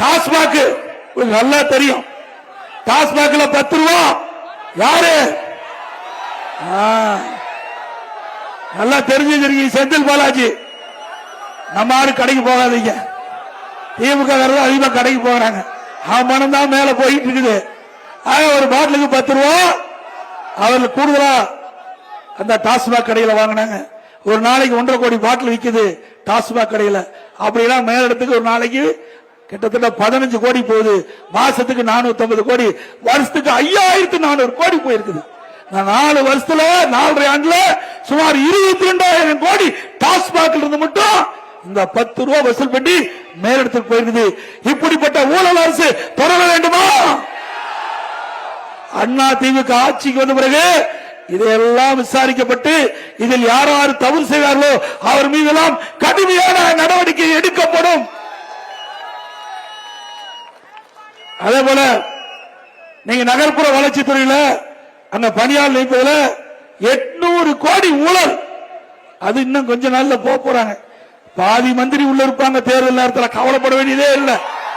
டாஸ்மாக் நல்லா தெரியும். டாஸ்மாக்ல பத்து ரூபா. யாரு? நல்லா தெரிஞ்சு வச்சிருக்கீங்க செந்தில் பாலாஜி. நம்ம ஆளு கடைக்கு போகாதீங்க. திமுக அதிகமா கடைக்கு போகிறாங்க அவன் தான் மேல போயிட்டு இருக்குது. ஆக ஒரு பாட்டிலுக்கு பத்து ரூபா. அவர்கள் கூடுதலா அந்த டாஸ்மாக் கடையில வாங்கினாங்க. ஒரு நாளைக்கு ஒன்றரை கோடி பாட்டில் விற்குது டாஸ்மாக் கடையில. அப்படிலாம் மேலிடத்துக்கு ஒரு நாளைக்கு கிட்டத்தட்ட பதினஞ்சு கோடி போகுது. மாசத்துக்கு நானூத்தி கோடி. வருஷத்துக்கு ஐயாயிரத்து நானூறு கோடி போயிருக்குது. நாலு வருஷத்துல நாலரை ஆண்டுல சுமார் இருபத்தி ரெண்டாயிரம் கோடி டாஸ்மாக்ல இருந்து மட்டும் இந்த பத்து ரூபா வசூல் பண்ணி மேலிடத்துக்கு போயிருக்குது. இப்படிப்பட்ட ஊழல் அரசு தொடர வேண்டுமா? அண்ணா திமுக ஆட்சிக்கு வந்த பிறகு இதையெல்லாம் விசாரிக்கப்பட்டு இதில் யார் யார் தவறு செய்தார்களோ அவர் மீதெல்லாம் கடுமையான நடவடிக்கை எடுக்கப்படும். அதே போல நீங்க நகர்ப்புற வளர்ச்சித் துறையில அந்த பணியாளர் நியமிப்பதுல எட்நூறு கோடி ஊழல். அது இன்னும் கொஞ்ச நாள்ல போக போறாங்க. பாதி மந்திரி உள்ள இருப்பாங்க தேர்தல் நேரத்தில். கவலைப்பட வேண்டியதே இல்லை.